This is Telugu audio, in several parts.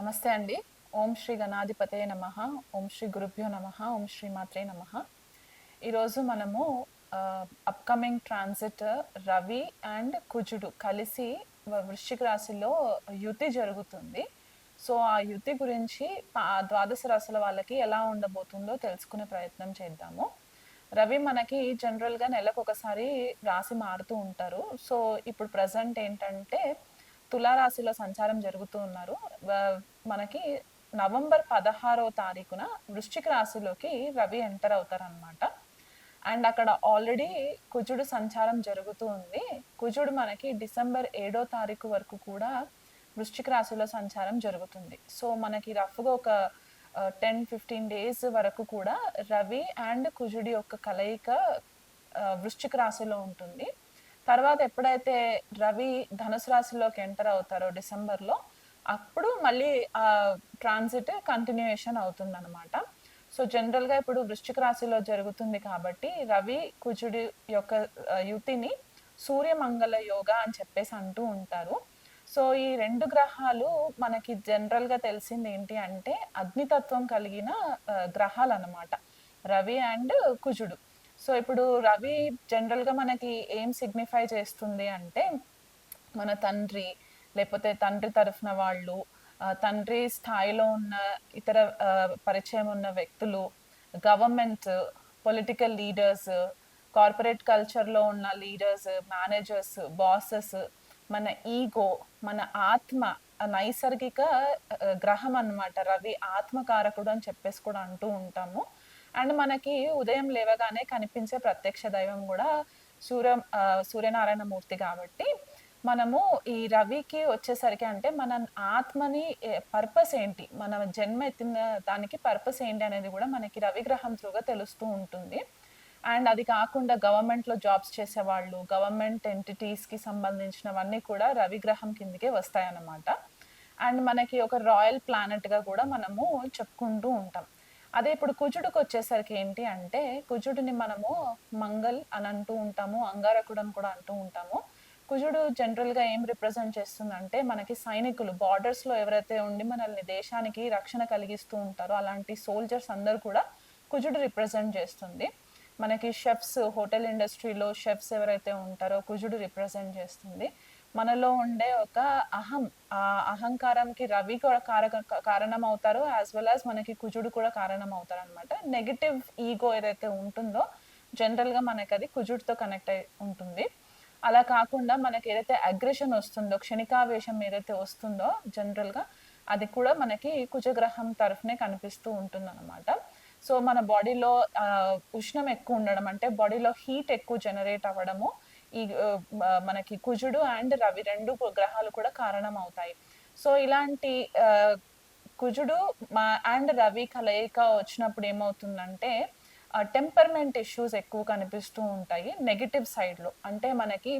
నమస్తే అండి. ఓం శ్రీ గణాధిపతే నమ. ఓం శ్రీ గురుభ్యో నమ. ఓం శ్రీ మాత్రే నమ. ఈరోజు మనము అప్కమింగ్ ట్రాన్సిట్ రవి అండ్ కుజుడు కలిసి వృశ్చిక రాశిలో యుతి జరుగుతుంది. సో ఆ యుతి గురించి ఆ ద్వాదశ రాశుల వాళ్ళకి ఎలా ఉండబోతుందో తెలుసుకునే ప్రయత్నం చేద్దాము. రవి మనకి జనరల్గా నెలకు ఒకసారి రాశి మారుతూ ఉంటారు. సో ఇప్పుడు ప్రజెంట్ ఏంటంటే తులారాశిలో సంచారం జరుగుతూ ఉన్నారు. మనకి నవంబర్ పదహారో తారీఖున వృశ్చిక రాశిలోకి రవి ఎంటర్ అవుతారనమాట అండ్ అక్కడ ఆల్రెడీ కుజుడు సంచారం జరుగుతూ ఉంది. కుజుడు మనకి డిసెంబర్ ఏడో తారీఖు వరకు కూడా వృశ్చిక రాశిలో సంచారం జరుగుతుంది. సో మనకి రఫ్గా ఒక టెన్ ఫిఫ్టీన్ డేస్ వరకు కూడా రవి అండ్ కుజుడి యొక్క కలయిక వృశ్చిక రాశిలో ఉంటుంది. తర్వాత ఎప్పుడైతే రవి ధనుసు రాశిలోకి ఎంటర్ అవుతారో డిసెంబర్లో అప్పుడు మళ్ళీ ఆ ట్రాన్సిట్ కంటిన్యూయేషన్ అవుతుంది అనమాట సో జనరల్గా ఇప్పుడు వృశ్చిక రాశిలో జరుగుతుంది కాబట్టి రవి కుజుడి యొక్క యుతిని సూర్యమంగళ యోగ అని చెప్పేసి అంటూ ఉంటారు. సో ఈ రెండు గ్రహాలు మనకి జనరల్గా తెలిసింది ఏంటి అంటే అగ్నితత్వం కలిగిన గ్రహాలు అనమాట రవి అండ్ కుజుడు. సో ఇప్పుడు రవి జనరల్గా మనకి ఏం సిగ్నిఫై చేస్తుంది అంటే మన తండ్రి లేకపోతే తండ్రి తరఫున వాళ్ళు తండ్రి స్థాయిలో ఉన్న ఇతర పరిచయం ఉన్న వ్యక్తులు గవర్నమెంట్ పొలిటికల్ లీడర్స్ కార్పొరేట్ కల్చర్లో ఉన్న లీడర్స్ మేనేజర్స్ బాసెస్ మన ఈగో మన ఆత్మ నైసర్గిక గ్రహం అన్నమాట. రవి ఆత్మకారకుడు అని చెప్పేసి కూడా అంటూ ఉంటాము. అండ్ మనకి ఉదయం లేవగానే కనిపించే ప్రత్యక్ష దైవం కూడా సూర్య సూర్యనారాయణ మూర్తి కాబట్టి మనము ఈ రవికి వచ్చేసరికి అంటే మన ఆత్మని పర్పస్ ఏంటి? మన జన్మ ఎత్తిన దానికి పర్పస్ ఏంటి అనేది కూడా మనకి రవిగ్రహం త్రూగా తెలుస్తూ ఉంటుంది. అండ్ అది కాకుండా గవర్నమెంట్లో జాబ్స్ చేసేవాళ్ళు గవర్నమెంట్ ఎంటిటీస్కి సంబంధించినవన్నీ కూడా రవిగ్రహం కిందకే వస్తాయన్నమాట. అండ్ మనకి ఒక రాయల్ ప్లానెట్గా కూడా మనము చెప్పుకుంటూ ఉంటాం. అదే ఇప్పుడు కుజుడికి వచ్చేసరికి ఏంటి అంటే కుజుడిని మనము మంగల్ అని అంటూ ఉంటాము అంగారకుడు అని కూడా అంటూ ఉంటాము. కుజుడు జనరల్గా ఏం రిప్రజెంట్ చేస్తుందంటే మనకి సైనికులు బార్డర్స్లో ఎవరైతే ఉండి మనల్ని దేశానికి రక్షణ కలిగిస్తూ ఉంటారో అలాంటి సోల్జర్స్ అందరు కూడా కుజుడు రిప్రజెంట్ చేస్తుంది. మనకి షెఫ్స్ హోటల్ ఇండస్ట్రీలో షెఫ్స్ ఎవరైతే ఉంటారో కుజుడు రిప్రజెంట్ చేస్తుంది. మనలో ఉండే ఒక అహం ఆ అహంకారంకి రవి కూడా కారక కారణం అవుతారు యాజ్ వెల్ యాజ్ మనకి కుజుడు కూడా కారణం అవుతారు అనమాట నెగిటివ్ ఈగో ఏదైతే ఉంటుందో జనరల్గా మనకి అది కుజుడితో కనెక్ట్ అయి ఉంటుంది. అలా కాకుండా మనకి ఏదైతే అగ్రెషన్ వస్తుందో క్షణికావేశం ఏదైతే వస్తుందో జనరల్గా అది కూడా మనకి కుజగ్రహం తరఫునే కనిపిస్తూ ఉంటుంది అనమాట సో మన బాడీలో ఉష్ణం ఎక్కువ ఉండడం అంటే బాడీలో హీట్ ఎక్కువ జనరేట్ అవ్వడము ఈ మనకి కుజుడు అండ్ రవి రెండు గ్రహాలు కూడా కారణం అవుతాయి సో ఇలాంటి కుజుడు మా అండ్ రవి కలయిక వచ్చినప్పుడు ఏమవుతుందంటే టెంపర్మెంట్ ఇష్యూస్ ఎక్కువ కనిపిస్తూ ఉంటాయి నెగిటివ్ సైడ్లో. అంటే మనకి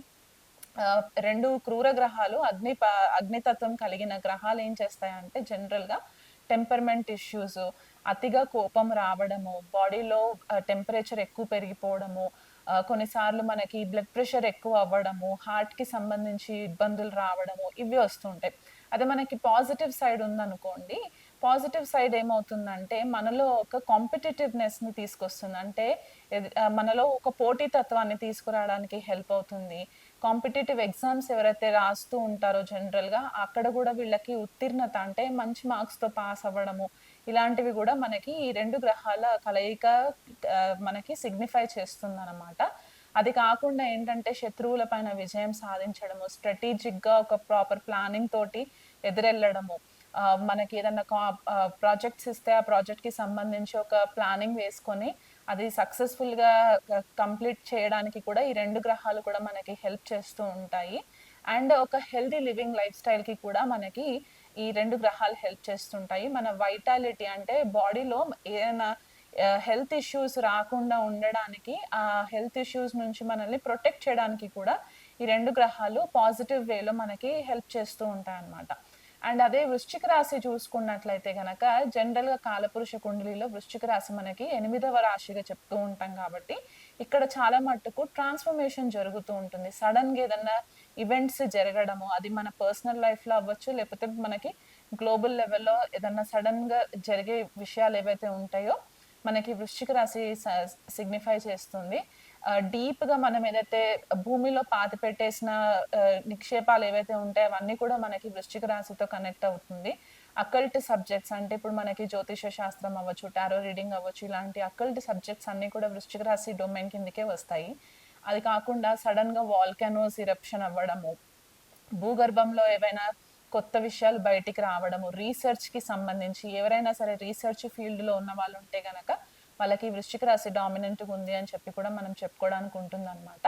రెండు క్రూర గ్రహాలు అగ్ని అగ్నితత్వం కలిగిన గ్రహాలు ఏం చేస్తాయంటే జనరల్గా టెంపర్మెంట్ ఇష్యూస్ అతిగా కోపం రావడము బాడీలో టెంపరేచర్ ఎక్కువ పెరిగిపోవడము కొన్నిసార్లు మనకి బ్లడ్ ప్రెషర్ ఎక్కువ అవ్వడము హార్ట్కి సంబంధించి ఇబ్బందులు రావడము ఇవి వస్తుంటాయి అదే మనకి పాజిటివ్ సైడ్ ఉందనుకోండి పాజిటివ్ సైడ్ ఏమవుతుందంటే మనలో ఒక కాంపిటేటివ్నెస్ని తీసుకొస్తుంది. అంటే మనలో ఒక పోటీతత్వాన్ని తీసుకురావడానికి హెల్ప్ అవుతుంది. కాంపిటేటివ్ ఎగ్జామ్స్ ఎవరైతే రాస్తూ ఉంటారో జనరల్గా అక్కడ కూడా వీళ్ళకి ఉత్తీర్ణత అంటే మంచి మార్క్స్తో పాస్ అవ్వడము ఇలాంటివి కూడా మనకి ఈ రెండు గ్రహాల కలయిక మనకి సిగ్నిఫై చేస్తుంది అనమాట అది కాకుండా ఏంటంటే శత్రువుల పైన విజయం సాధించడము స్ట్రాటజిక్గా ఒక ప్రాపర్ ప్లానింగ్ తోటి ఎదురెళ్ళడము మనకి ఏదైనా ప్రాజెక్ట్స్ ఇస్తే ఆ ప్రాజెక్ట్కి సంబంధించి ఒక ప్లానింగ్ వేసుకొని అది సక్సెస్ఫుల్గా కంప్లీట్ చేయడానికి కూడా ఈ రెండు గ్రహాలు కూడా మనకి హెల్ప్ చేస్తూ ఉంటాయి. అండ్ ఒక హెల్దీ లివింగ్ లైఫ్ స్టైల్కి కూడా మనకి ఈ రెండు గ్రహాలు హెల్ప్ చేస్తుంటాయి. మన వైటాలిటీ అంటే బాడీలో ఏదైనా హెల్త్ ఇష్యూస్ రాకుండా ఉండడానికి ఆ హెల్త్ ఇష్యూస్ నుంచి మనల్ని ప్రొటెక్ట్ చేయడానికి కూడా ఈ రెండు గ్రహాలు పాజిటివ్ వేలో మనకి హెల్ప్ చేస్తూ ఉంటాయి అన్నమాట అండ్ అదే వృశ్చిక రాశి చూసుకున్నట్లయితే గనక జనరల్గా కాలపురుష కుండలిలో వృశ్చిక రాశి మనకి ఎనిమిదవ రాశిగా చెప్తూ ఉంటాం కాబట్టి ఇక్కడ చాలా మట్టుకు ట్రాన్స్ఫర్మేషన్ జరుగుతూ ఉంటుంది. సడన్గా ఏదన్నా ఈవెంట్స్ జరగడము అది మన పర్సనల్ లైఫ్లో అవ్వచ్చు లేకపోతే మనకి గ్లోబల్ లెవెల్లో ఏదన్నా సడన్గా జరిగే విషయాలు ఏవైతే ఉంటాయో మనకి వృశ్చిక రాశి సిగ్నిఫై చేస్తుంది. డీప్గా మనం ఏదైతే భూమిలో పాతి పెట్టేసిన నిక్షేపాలు ఏవైతే ఉంటాయో అవన్నీ కూడా మనకి వృశ్చిక రాశితో కనెక్ట్ అవుతుంది. అకల్ట్ సబ్జెక్ట్స్ అంటే ఇప్పుడు మనకి జ్యోతిష శాస్త్రం అవ్వచ్చు టారో రీడింగ్ అవ్వచ్చు ఇలాంటి అకల్ట్ సబ్జెక్ట్స్ అన్ని కూడా వృశ్చిక రాశి డొమైన్ కిందకే వస్తాయి. అది కాకుండా సడన్గా వాల్కెనోస్ ఇరప్షన్ అవ్వడము భూగర్భంలో ఏవైనా కొత్త విషయాలు బయటికి రావడము రీసెర్చ్కి సంబంధించి ఎవరైనా సరే రీసెర్చ్ ఫీల్డ్లో ఉన్న వాళ్ళు ఉంటే గనక వాళ్ళకి వృశ్చిక రాశి డామినెంట్గా ఉంది అని చెప్పి కూడా మనం చెప్పుకోవడానికి ఉంటుందన్నమాట.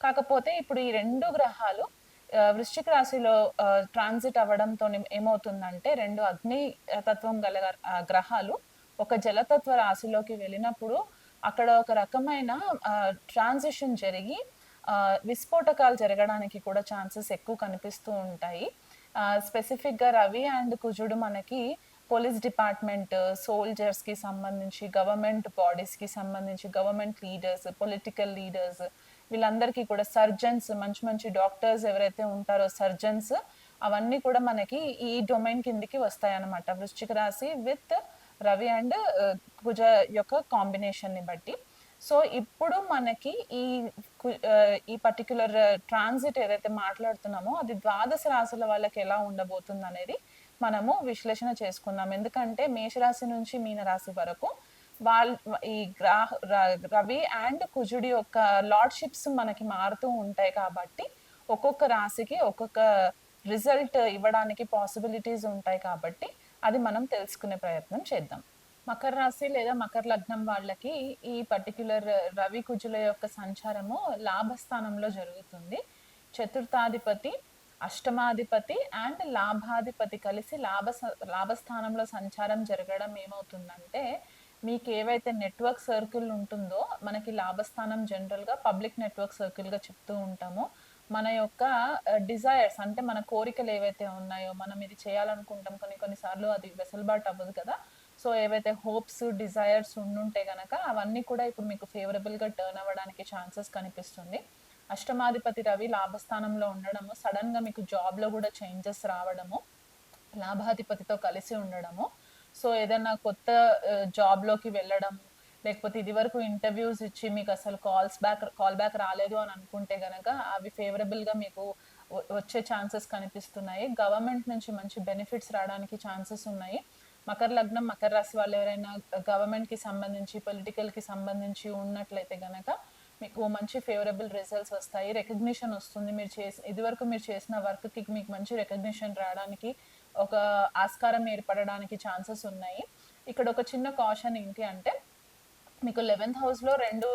కాకపోతే ఇప్పుడు ఈ రెండు గ్రహాలు వృశ్చిక రాశిలో ట్రాన్సిట్ అవ్వడంతో ఏమవుతుందంటే రెండు అగ్ని తత్వం గల గ్రహాలు ఒక జలతత్వ రాశిలోకి వెళ్ళినప్పుడు అక్కడ ఒక రకమైన ట్రాన్సిషన్ జరిగి విస్ఫోటకాలు జరగడానికి కూడా ఛాన్సెస్ ఎక్కువ కనిపిస్తూ ఉంటాయి. స్పెసిఫిక్గా రవి అండ్ కుజుడు మనకి పోలీస్ డిపార్ట్మెంట్ సోల్జర్స్కి సంబంధించి గవర్నమెంట్ బాడీస్కి సంబంధించి గవర్నమెంట్ లీడర్స్ పొలిటికల్ లీడర్స్ వీళ్ళందరికీ కూడా సర్జన్స్ మంచి మంచి డాక్టర్స్ ఎవరైతే ఉంటారో సర్జన్స్ అవన్నీ కూడా మనకి ఈ డొమైన్ కిందికి వస్తాయి అన్నమాట వృశ్చిక రాశి విత్ రవి అండ్ కుజ యొక్క కాంబినేషన్ని బట్టి. సో ఇప్పుడు మనకి ఈ ఈ పర్టికులర్ ట్రాన్సిట్ ఏదైతే మాట్లాడుతున్నామో అది ద్వాదశ రాశుల వాళ్ళకి ఎలా ఉండబోతుంది అనేది మనము విశ్లేషణ చేసుకుందాం ఎందుకంటే మేషరాశి నుంచి మీనరాశి వరకు వాళ్ళ ఈ గ్రాహ ర- రవి అండ్ కుజుడి యొక్క లార్డ్షిప్స్ మనకి మారుతూ ఉంటాయి కాబట్టి ఒక్కొక్క రాశికి ఒక్కొక్క రిజల్ట్ ఇవ్వడానికి పాసిబిలిటీస్ ఉంటాయి కాబట్టి అది మనం తెలుసుకునే ప్రయత్నం చేద్దాం. మకర రాశి లేదా మకర లగ్నం వాళ్ళకి ఈ పర్టిక్యులర్ రవి కుజుల యొక్క సంచారము లాభస్థానంలో జరుగుతుంది. చతుర్థాధిపతి అష్టమాధిపతి అండ్ లాభాధిపతి కలిసి లాభ లాభస్థానంలో సంచారం జరగడం ఏమవుతుందంటే మీకు ఏవైతే నెట్వర్క్ సర్కిల్ ఉంటుందో మనకి లాభస్థానం జనరల్గా పబ్లిక్ నెట్వర్క్ సర్కిల్గా చెప్తూ ఉంటాము. మన యొక్క డిజైర్స్ అంటే మన కోరికలు ఏవైతే ఉన్నాయో మనం ఇది చేయాలనుకుంటాం కొన్ని కొన్నిసార్లు అది వెసులుబాటు అవ్వదు కదా. సో ఏవైతే హోప్స్ డిజైర్స్ ఉండుంటే గనక అవన్నీ కూడా ఇప్పుడు మీకు ఫేవరబుల్గా టర్న్ అవ్వడానికి ఛాన్సెస్ కనిపిస్తుంది. అష్టమాధిపతి రవి లాభస్థానంలో ఉండడము సడన్గా మీకు జాబ్లో కూడా చేంజెస్ రావడము లాభాధిపతితో కలిసి ఉండడము. సో ఏదైనా కొత్త జాబ్లోకి వెళ్ళడం లేకపోతే ఇది వరకు ఇంటర్వ్యూస్ ఇచ్చి మీకు అసలు కాల్స్ బ్యాక్ కాల్ బ్యాక్ రాలేదు అని అనుకుంటే గనక అవి ఫేవరబుల్గా మీకు వచ్చే ఛాన్సెస్ కనిపిస్తున్నాయి. గవర్నమెంట్ నుంచి మంచి బెనిఫిట్స్ రావడానికి ఛాన్సెస్ ఉన్నాయి. మకర లగ్నం మకర రాశి వాళ్ళు ఎవరైనా గవర్నమెంట్కి సంబంధించి పొలిటికల్కి సంబంధించి ఉన్నట్లయితే గనక మీకు మంచి ఫేవరబుల్ రిజల్ట్స్ వస్తాయి. రికగ్నిషన్ వస్తుంది. మీరు చేసి ఇదివరకు మీరు చేసిన వర్క్కి మీకు మంచి రికగ్నిషన్ రావడానికి ఒక ఆస్కారం ఏర్పడడానికి ఛాన్సెస్ ఉన్నాయి. ఇక్కడ ఒక చిన్న కాషన్ ఏంటి అంటే మీకు లెవెన్త్ హౌస్లో రెండు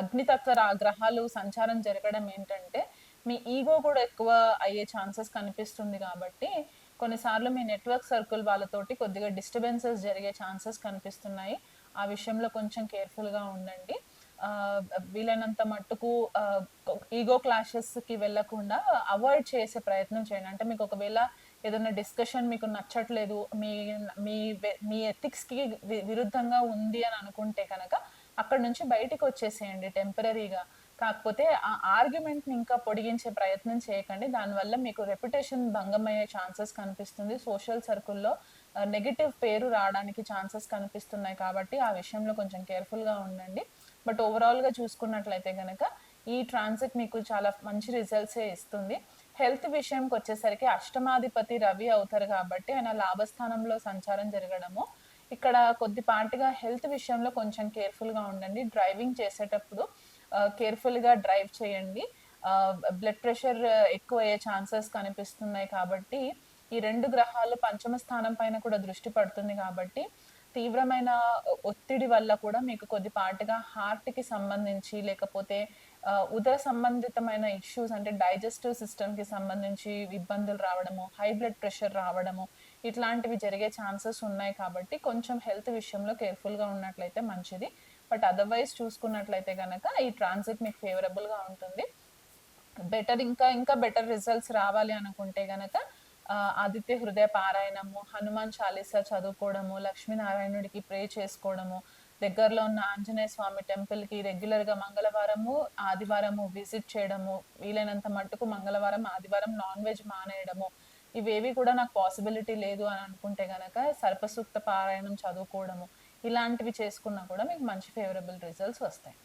అగ్నితత్వ గ్రహాలు సంచారం జరగడం ఏంటంటే మీ ఈగో కూడా ఎక్కువ అయ్యే ఛాన్సెస్ కనిపిస్తుంది కాబట్టి కొన్నిసార్లు మీ నెట్వర్క్ సర్కిల్ వాళ్ళతోటి కొద్దిగా డిస్టర్బెన్సెస్ జరిగే ఛాన్సెస్ కనిపిస్తున్నాయి. ఆ విషయంలో కొంచెం కేర్ఫుల్గా ఉండండి. వీలైనంత మట్టుకు ఈగో క్లాషెస్కి వెళ్ళకుండా అవాయిడ్ చేసే ప్రయత్నం చేయండి. అంటే మీకు ఒకవేళ ఏదైనా డిస్కషన్ మీకు నచ్చట్లేదు మీ మీ మీ ఎథిక్స్కి విరుద్ధంగా ఉంది అని అనుకుంటే కనుక అక్కడ నుంచి బయటికి వచ్చేసేయండి టెంపరీగా కాకపోతే ఆ ఆర్గ్యుమెంట్ని ఇంకా పొడిగించే ప్రయత్నం చేయకండి. దానివల్ల మీకు రెప్యుటేషన్ భంగం అయ్యే ఛాన్సెస్ కనిపిస్తుంది సోషల్ సర్కిల్లో నెగిటివ్ పేరు రావడానికి ఛాన్సెస్ కనిపిస్తున్నాయి కాబట్టి ఆ విషయంలో కొంచెం కేర్ఫుల్గా ఉండండి. బట్ ఓవరాల్గా చూసుకున్నట్లయితే కనుక ఈ ట్రాన్సిట్ మీకు చాలా మంచి రిజల్ట్స్ ఇస్తుంది. హెల్త్ విషయంకి వచ్చేసరికి అష్టమాధిపతి రవి అవుతారు కాబట్టి ఆయన లాభస్థానంలో సంచారం జరగడము. ఇక్కడ కొద్దిపాటిగా హెల్త్ విషయంలో కొంచెం కేర్ఫుల్గా ఉండండి. డ్రైవింగ్ చేసేటప్పుడు కేర్ఫుల్గా డ్రైవ్ చేయండి. బ్లడ్ ప్రెషర్ ఎక్కువ అయ్యే ఛాన్సెస్ కనిపిస్తున్నాయి కాబట్టి ఈ రెండు గ్రహాలు పంచమ స్థానం పైన కూడా దృష్టి పడుతుంది కాబట్టి తీవ్రమైన ఒత్తిడి వల్ల కూడా మీకు కొద్దిపాటిగా హార్ట్కి సంబంధించి లేకపోతే ఉదర సంబంధితమైన ఇష్యూస్ అంటే డైజెస్టివ్ సిస్టమ్కి సంబంధించి ఇబ్బందులు రావడము హై బ్లడ్ ప్రెషర్ రావడము ఇట్లాంటివి జరిగే ఛాన్సెస్ ఉన్నాయి కాబట్టి కొంచెం హెల్త్ విషయంలో కేర్ఫుల్గా ఉన్నట్లయితే మంచిది. బట్ అదర్వైజ్ చూసుకున్నట్లయితే కనుక ఈ ట్రాన్సిట్ మీకు ఫేవరబుల్గా ఉంటుంది. బెటర్ ఇంకా ఇంకా బెటర్ రిజల్ట్స్ రావాలి అనుకుంటే కనుక ఆదిత్య హృదయ పారాయణము హనుమాన్ చాలీసా చదువుకోవడము లక్ష్మీనారాయణుడికి ప్రే చేసుకోవడము దగ్గరలో ఉన్న ఆంజనేయ స్వామి టెంపుల్కి మంగళవారము ఆదివారము విజిట్ చేయడము వీలైనంత మట్టుకు మంగళవారం ఆదివారం నాన్ వెజ్ మానేయడము ఇవేవి కూడా నాకు పాసిబిలిటీ లేదు అని అనుకుంటే గనక సర్పసూక్త పారాయణం చదువుకోవడము ఇలాంటివి చేసుకున్నా కూడా మీకు మంచి ఫేవరబుల్ రిజల్ట్స్ వస్తాయి.